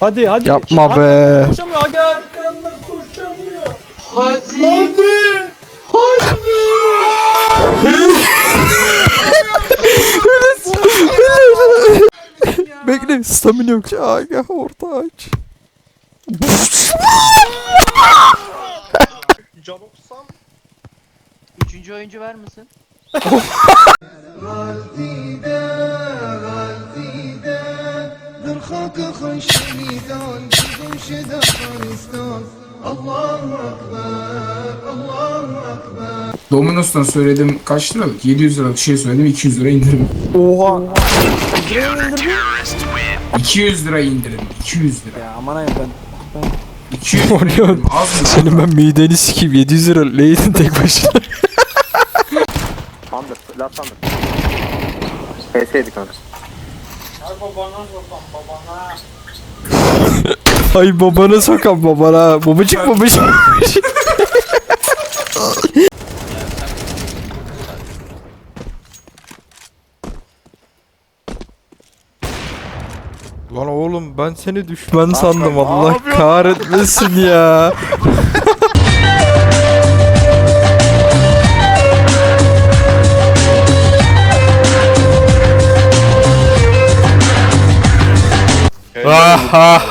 Hadi hadi. Yapma Hadi, be. Koşamıyor hadi. Bekle stamina yok. Aga orta aç. Üçüncü oyuncu var mısın? Domino's'tan söyledim kaç liralık? 700 liralık şey söyledim 200 lira indirim. Oha. 200 lira indirim. 200 lira. Ya aman ayıp ben. 200 lira O ne indirim. Az mı? Senin ben mideni sikeyim 700 lira leydin tek başına. Sandır, laf sandır. PS'ydi kanka. Ay babana sokan babana. Babacık babacık. Lan oğlum ben seni düşman sandım Allah kahretmesin ya. 啊哈